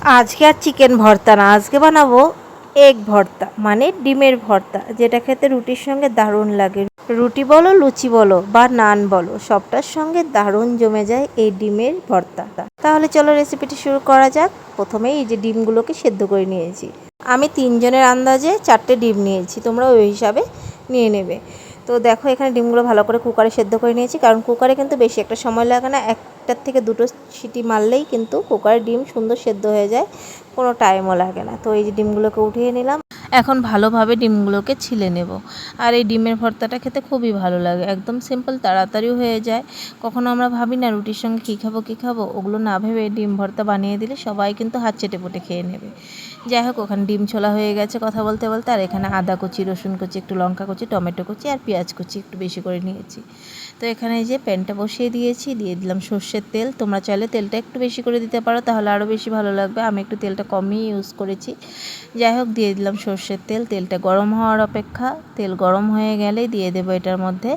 আজকে আর চিকেন ভর্তা না, আজকে বানাবো এগ ভর্তা মানে ডিমের ভর্তা, যেটা খেতে রুটির সঙ্গে দারুণ লাগে। রুটি বলো, লুচি বলো, বা নান বলো, সবটার সঙ্গে দারুণ জমে যায় এই ডিমের ভর্তা তাহলে চলো রেসিপিটি শুরু করা যাক। প্রথমেই এই যে ডিমগুলোকে সেদ্ধ করে নিয়েছি। আমি তিনজনের আন্দাজে চারটে ডিম নিয়েছি তোমরা ওই হিসাবে নিয়ে নেবে। তো দেখো, এখানে ডিমগুলো ভালো করে কুকারে সেদ্ধ করে নিয়েছি। কারণ কুকারে কিন্তু বেশি একটা সময় লাগে না, একটার থেকে দুটো সিটি মারলেই কিন্তু কুকারে ডিম সুন্দর সেদ্ধ হয়ে যায়, কোনো টাইমও লাগে না। তো এই যে ডিমগুলোকে উঠিয়ে নিলাম। এখন ভালোভাবে ডিমগুলোকে ছিলে নেব। আর এই ডিমের ভর্তাটা খেতে খুবই ভালো লাগে। একদম সিম্পল তাড়াতাড়িও হয়ে যায়। কখনো আমরা ভাবি না রুটির সঙ্গে কী খাব কী খাব। ওগুলো না ভেবে ডিম ভর্তা বানিয়ে দিলে সবাই কিন্তু হাত চেটে পুটে খেয়ে নেবে। যাই হোক, ওখানে ডিম ছোলা হয়ে গেছে কথা বলতে বলতে। আর এখানে আদা কুচি, রসুন কুচি, একটু লঙ্কা কুচি, টমেটো কুচি আর পেঁয়াজ কুচি একটু বেশি করে নিয়েছি। তো এখানে যে প্যানটা বসিয়ে দিয়েছি, দিয়ে দিলাম সর্ষের তেল। তোমরা চাইলে তেলটা একটু বেশি করে দিতে পারো, তাহলে আরও বেশি ভালো লাগবে। আমি একটু তেলটা কমই ইউজ করেছি। যাই হোক, দিয়ে দিলাম সর্ষের তেল। তেলটা গরম হওয়ার অপেক্ষা, তেল গরম হয়ে গেলেই দিয়ে দেবো এটার মধ্যে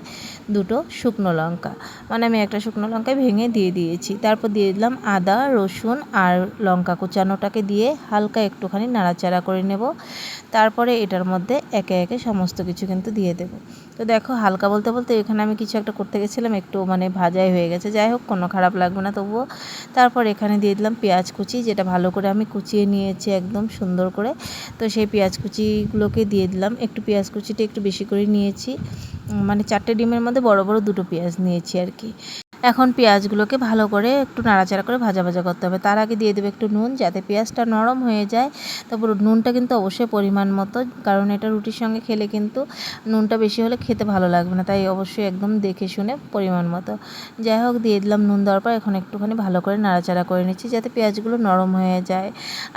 দুটো শুকনো লঙ্কা। মানে আমি একটা শুকনো লঙ্কা ভেঙে দিয়ে দিয়েছি। তারপর দিয়ে দিলাম আদা, রসুন আর লঙ্কা কুচানোটাকে দিয়ে হালকা একটুখানি নাড়াচাড়া করে নেব। তারপরে এটার মধ্যে একে একে সমস্ত কিছু কিন্তু দিয়ে দেবো। তো দেখো, হালকা বলতে বলতে এখানে আমি কিছু একটা গেছিলাম, একটু মানে ভাজাই হয়ে গেছে। যাই হোক, কোনো খারাপ লাগবে না তবুও। তারপর এখানে দিয়ে দিলাম পেঁয়াজ কুচি, যেটা ভালো করে আমি কুচিয়ে নিয়েছি একদম সুন্দর করে। তো সেই পেঁয়াজ কুচিগুলোকে দিয়ে দিলাম। একটু পেঁয়াজ কুচিটা একটু বেশি করে নিয়েছি। মানে চারটে ডিমের মধ্যে বড় বড় দুটো পেঁয়াজ নিয়েছি আর কি। এখন পেঁয়াজগুলোকে ভালো করে একটু নাড়াচাড়া করে ভাজা ভাজা করতে হবে। তার আগে দিয়ে দেবে একটু নুন যাতে পেঁয়াজটা নরম হয়ে যায়। তারপর নুনটা কিন্তু অবশ্যই পরিমাণ মতো, কারণ এটা রুটির সঙ্গে খেলে কিন্তু নুনটা বেশি হলে খেতে ভালো লাগবে না। তাই অবশ্যই একদম দেখে শুনে পরিমাণ মতো। যাই হোক, দিয়ে দিলাম নুন দেওয়ার পর এখন একটুখানি ভালো করে নাড়াচাড়া করে নিচ্ছি যাতে পেঁয়াজগুলো নরম হয়ে যায়।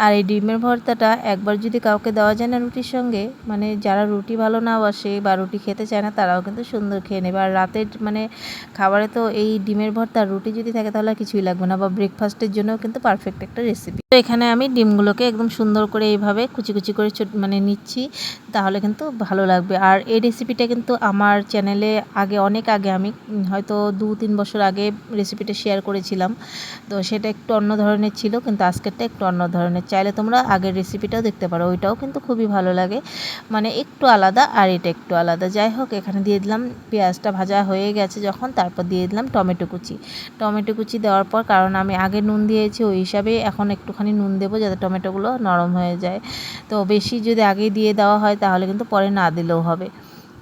আর এই ডিমের ভর্তাটা একবার যদি কাউকে দেওয়া যায় না রুটির সঙ্গে মানে যারা রুটি ভালো না বসে বা রুটি খেতে চায় না, তারাও কিন্তু সুন্দর খেয়ে নেবে। আর রাতের মানে খাবারে তো এই ডিমের ভর্তা রুটি যদি থাকে তাহলে আর কিছুই লাগবে না বা ব্রেকফাস্টের জন্যও কিন্তু পারফেক্ট একটা রেসিপি তো এখানে আমি ডিমগুলোকে একদম সুন্দর করে এইভাবে কুচি কুচি করে মানে নিচ্ছি, তাহলে কিন্তু ভালো লাগবে। আর এই রেসিপিটা কিন্তু আমার চ্যানেলে আগে, অনেক আগে আমি হয়তো দু তিন বছর আগে রেসিপিটা শেয়ার করেছিলাম। তো সেটা একটু অন্য ধরনের ছিল, কিন্তু আজকেরটা একটু অন্য ধরনের। চাইলে তোমরা আগের রেসিপিটাও দেখতে পারো, ওইটাও কিন্তু খুবই ভালো লাগে। মানে একটু আলাদা আর এটা একটু আলাদা। যাই হোক, এখানে দিয়ে দিলাম পেঁয়াজটা ভাজা হয়ে গেছে যখন, তারপর দিয়ে দিলাম টমেটো কুচি। টমেটো কুচি দেওয়ার পর, কারণ আমি আগে নুন দিয়েছি, ওই হিসাবে এখন একটুখানি নুন দেবো যাতে টমেটোগুলো নরম হয়ে যায়। তো বেশি যদি আগে দিয়ে দেওয়া হয়, তাহলে কিন্তু পরে না দিলেও হবে।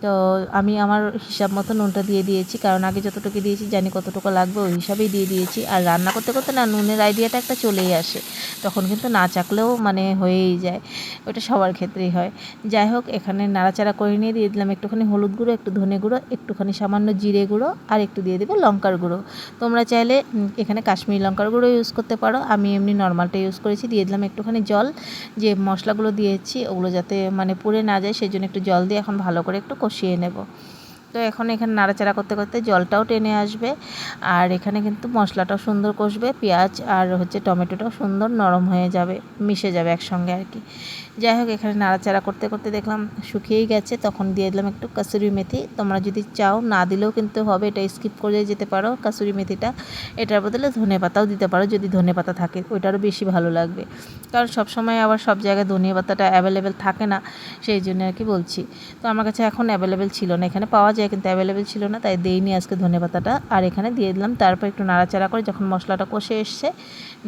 তো আমি আমার হিসাব মতো নুনটা দিয়ে দিয়েছি, কারণ আগে যতটুকু দিয়েছি জানি কতটুকু লাগবে, ওই হিসাবেই দিয়ে দিয়েছি। আর রান্না করতে করতে না নুনের আইডিয়াটা একটা চলেই আসে, তখন কিন্তু না চাকলেও মানে হয়েই যায়, ওটা সবার ক্ষেত্রেই হয়। যাই হোক, এখানে নাড়াচাড়া করে নিয়ে দিয়ে দিলাম একটুখানি হলুদ গুঁড়ো, একটু ধনে গুঁড়ো, একটুখানি সামান্য জিরে গুঁড়ো, আর একটু দিয়ে দেবে লঙ্কার গুঁড়ো। তোমরা চাইলে এখানে কাশ্মীরি লঙ্কার গুঁড়ো ইউজ করতে পারো। আমি এমনি নর্মালটা ইউজ করেছি, দিয়ে দিলাম একটুখানি জল। যে মশলাগুলো দিয়েছি, ওগুলো যাতে মানে পুড়ে না যায় সেই জন্য একটু জল দিয়ে এখন ভালো করে একটু কষিয়ে নেব। তো এখন এখানে নাড়াচাড়া করতে করতে জলটাও টেনে আসবে। আর এখানে কিন্তু মশলাটাও সুন্দর কষবে, পেঁয়াজ আর হচ্ছে টমেটোটাও সুন্দর নরম হয়ে যাবে, মিশে যাবে একসঙ্গে আর কি। যাই হোক, এখানে নাড়াচাড়া করতে করতে দেখলাম শুকিয়েই গেছে। তখন দিয়ে দিলাম একটু কাসুরি মেথি। তোমরা যদি চাও, না দিলেও কিন্তু হবে। এটা স্কিপ করে যেতে পারো কাসুরি মেথিটা। এটার বদলে ধনে পাতাও দিতে পারো যদি ধনে পাতা থাকে। ওইটারও বেশি ভালো লাগবে। কারণ সব সময় আবার সব জায়গায় ধনিয়া পাতাটা অ্যাভেলেবেল থাকে না। সেই জন্য আর কি বলছি। তো আমার কাছে এখন অ্যাভেলেবেল ছিল না। এখানে পাওয়া যায় কিন্তু অ্যাভেলেবেল ছিল না, তাই দেইনি আজকে ধনে পাতাটা। আর এখানে দিয়ে দিলাম, তারপর একটু নাড়াচাড়া করে যখন মশলাটা কষে এসছে,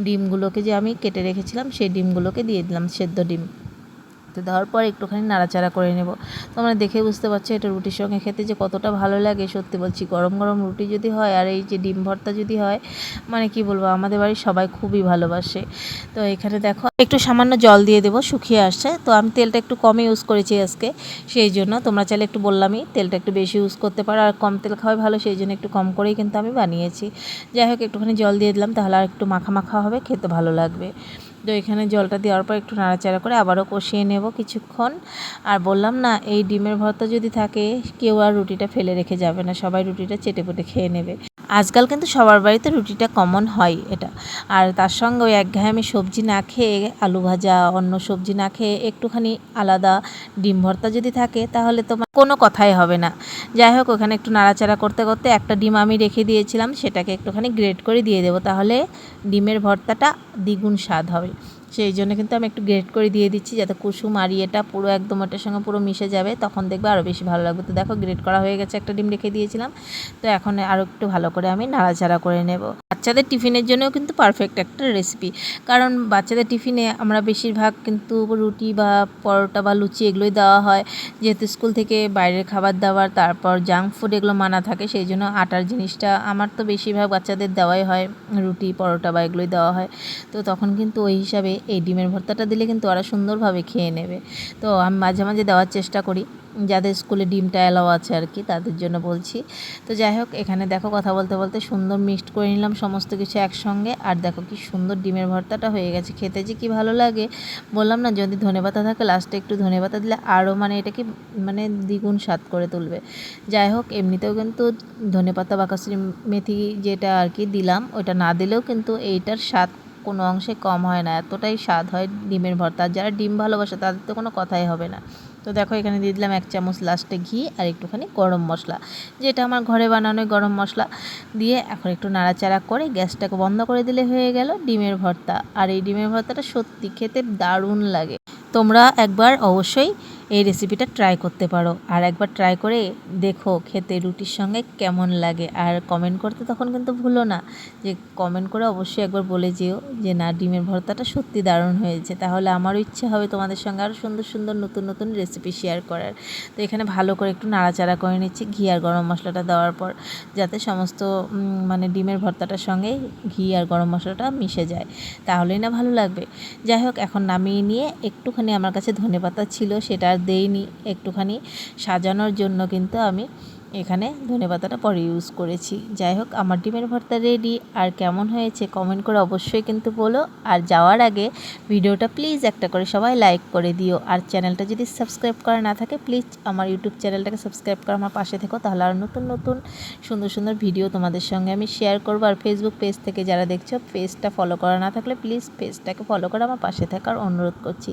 ডিমগুলোকে যে আমি কেটে রেখেছিলাম, সেই ডিমগুলোকে দিয়ে দিলাম, সেদ্ধ ডিম। তো দেওয়ার পর একটুখানি নাড়াচাড়া করে নেব। তোমরা দেখে বুঝতে পারছ এটা রুটির সঙ্গে খেতে যে কতটা ভালো লাগে। সত্যি বলছি, গরম গরম রুটি যদি হয় আর এই যে ডিম ভর্তা যদি হয় মানে কি বলব, আমাদের বাড়ির সবাই খুবই ভালোবাসে। তো এখানে দেখো, একটু সামান্য জল দিয়ে দেবো, শুকিয়ে আসছে। তো আমি তেলটা একটু কমই ইউজ করেছি আজকে, সেই জন্য তোমরা চাইলে একটু বললামই তেলটা একটু বেশি ইউজ করতে পারো। আর কম তেল খাওয়াই ভালো, সেই জন্য একটু কম করেই কিন্তু আমি বানিয়েছি। যাই হোক, একটুখানি জল দিয়ে দিলাম, তাহলে আর একটু মাখা মাখা হবে, খেতে ভালো লাগবে। তো এখানে জলটা দেওয়ার পর একটু নাড়াচাড়া করে আবারও কষিয়ে নেব কিছুক্ষণ। আর বললাম না, এই ডিমের ভর্তা যদি থাকে, কেউ আর রুটিটা ফেলে রেখে যাবে না, সবাই রুটিটা চেটে পুটে খেয়ে নেবে। আজকাল কিন্তু সবার বাড়িতে রুটিটা কমন হয় এটা। আর তার সঙ্গে ওই একঘেয়েমি সবজি না খেয়ে আলু ভাজা, অন্য সবজি না খেয়ে একটুখানি আলাদা ডিম ভর্তা যদি থাকে, তাহলে তোমার কোনো কথাই হবে না। যাই হোক, ওখানে একটু নাড়াচাড়া করতে করতে একটা ডিম আমি রেখে দিয়েছিলাম, সেটাকে একটুখানি গ্রেট করে দিয়ে দেবো, তাহলে ডিমের ভর্তাটা দ্বিগুণ স্বাদ হবে। সেই জন্য কিন্তু আমি একটু গ্রেট করে দিয়ে দিচ্ছি যাতে কুসুম আর ইয়েটা পুরো একদম ওটার সঙ্গে পুরো মিশে যাবে। তখন দেখবে আরও বেশি ভালো লাগবে। তো দেখো গ্রেট করা হয়ে গেছে, একটা ডিম রেখে দিয়েছিলাম। তো এখন আরও একটু ভালো করে আমি নাড়াচাড়া করে নেব। বাচ্চাদের টিফিনের জন্যও কিন্তু পারফেক্ট একটা রেসিপি কারণ বাচ্চাদের টিফিনে আমরা বেশিরভাগ কিন্তু রুটি বা পরোটা বা লুচি এগুলোই দেওয়া হয়। যেহেতু স্কুল থেকে বাইরের খাবার দাবার, তারপর জাঙ্ক ফুড এগুলো মানা থাকে, সেই জন্য আটার জিনিসটা আমার তো বেশিরভাগ বাচ্চাদের দেওয়াই হয়। রুটি, পরোটা বা এগুলোই দেওয়া হয়। তো তখন কিন্তু ওই হিসাবে এই ডিমের ভর্তাটা দিলে কিন্তু ওরা সুন্দরভাবে খেয়ে নেবে। তো আমি মাঝে মাঝে দেওয়ার চেষ্টা করি, যাদের স্কুলে ডিমটা অ্যালাও আছে আর কি, তাদের জন্য বলছি। তো যাই হোক, এখানে দেখো কথা বলতে বলতে সুন্দর মিক্সড করে নিলাম সমস্ত কিছু একসঙ্গে। আর দেখো কি সুন্দর ডিমের ভর্তাটা হয়ে গেছে, খেতে যে কি ভালো লাগে। বললাম না, যদি ধনেপাতা থাকে লাস্টে একটু ধনেপাতা দিলে আরও মানে এটাকে মানে দ্বিগুণ স্বাদ করে তুলবে। যাই হোক, এমনিতেও কিন্তু ধনেপাতা বা কাসুরি মেথি যেটা আর কি দিলাম, ওটা না দিলেও কিন্তু এইটার স্বাদ কোনো অংশে কম হয় না, এতটাই স্বাদ হয় ডিমের ভর্তা। যারা ডিম ভালোবাসে, তাদের তো কোনো কথাই হবে না। তো দেখো, এখানে দিয়ে দিলাম এক চামচ লাস্টে ঘি আর একটুখানি গরম মশলা। যেটা আমার ঘরে বানানো গরম মশলা। দিয়ে এখন একটু নাড়াচাড়া করে গ্যাসটাকে বন্ধ করে দিলে হয়ে গেল ডিমের ভর্তা। আর এই ডিমের ভর্তাটা সত্যি খেতে দারুণ লাগে। তোমরা একবার অবশ্যই এই রেসিপিটা ট্রাই করতে পারো। আর একবার ট্রাই করে দেখো খেতে রুটির সঙ্গে কেমন লাগে। আর কমেন্ট করতে তখন কিন্তু ভুলো না। যে কমেন্ট করে অবশ্যই একবার বলে যেও যে, না, ডিমের ভর্তাটা সত্যি দারুণ হয়েছে। তাহলে আমারও ইচ্ছে হবে তোমাদের সঙ্গে আরও সুন্দর সুন্দর, নতুন নতুন রেসিপি শেয়ার করার। তো এখানে ভালো করে একটু নাড়াচাড়া করে নিচ্ছি ঘি আর গরম মশলাটা দেওয়ার পর, যাতে সমস্ত মানে ডিমের ভর্তাটার সঙ্গে ঘি আর গরম মশলাটা মিশে যায়। তাহলেই না ভালো লাগবে। যাই হোক, এখন নামিয়ে নিয়ে একটুখানি আমার কাছে ধনেপাতা ছিল, সেটা দেইনি একটুখানি সাজানোর জন্য কিন্তু আমি এখানে ধনেপাতাটা পরে ইউজ করেছি। যাই হোক, আমার ডিমের ভর্তা রেডি আর কেমন হয়েছে কমেন্ট করে অবশ্যই কিন্তু বলো। আর যাওয়ার আগে ভিডিওটা প্লিজ একটা করে সবাই লাইক করে দিও। আর চ্যানেলটা যদি সাবস্ক্রাইব করা না থাকে প্লিজ আমার ইউটিউব চ্যানেলটাকে সাবস্ক্রাইব করে আমার পাশে থেকো। তাহলে আর নতুন নতুন, সুন্দর সুন্দর ভিডিও তোমাদের সঙ্গে আমি শেয়ার করব। আর ফেসবুক পেজ থেকে যারা দেখছ পেজটা ফলো করা না থাকলে প্লিজ পেজটাকে ফলো করে আমার পাশে থাকার অনুরোধ করছি।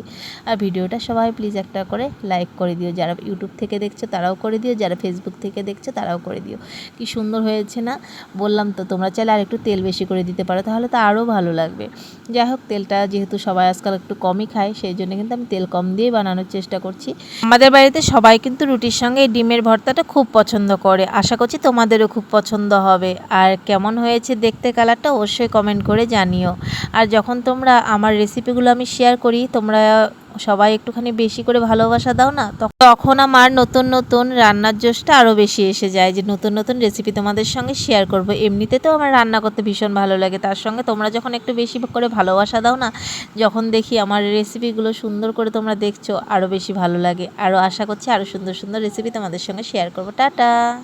আর ভিডিওটা সবাই প্লিজ একটা করে লাইক করে দিও। যারা ইউটিউব থেকে দেখছ, তারাও করে দিও। যারা ফেসবুক থেকে দেখছ তারাও করে দিও। কি সুন্দর হয়েছে না? বললাম তো, তোমরা চাইলে আর একটু তেল বেশি করে দিতে পারো, তাহলে তো আরও ভালো লাগবে। যাই হোক, তেলটা যেহেতু সবাই আজকাল একটু কমই খায়, সেই জন্য কিন্তু আমি তেল কম দিয়ে বানানোর চেষ্টা করছি। আমাদের বাড়িতে সবাই কিন্তু রুটির সঙ্গে ডিমের ভর্তাটা খুব পছন্দ করে। আশা করছি তোমাদেরও খুব পছন্দ হবে। আর কেমন হয়েছে দেখতে কালারটা অবশ্যই কমেন্ট করে জানিও। আর যখন তোমরা আমার রেসিপিগুলো আমি শেয়ার করি, তোমরা সবাই একটুখানি বেশি করে ভালোবাসা দাও না, তখ- তখন আমার নতুন নতুন রান্নার জোশটা আরও বেশি এসে যায় যে নতুন নতুন রেসিপি তোমাদের সঙ্গে শেয়ার করব। এমনিতে তো আমার রান্না করতে ভীষণ ভালো লাগে, তার সঙ্গে তোমরা যখন একটু বেশি করে ভালোবাসা দাও না, যখন দেখি আমার রেসিপিগুলো সুন্দর করে তোমরা দেখছ আরও বেশি ভালো লাগে। আরও আশা করছি আরও সুন্দর সুন্দর রেসিপি তোমাদের সঙ্গে শেয়ার করব। টাটা!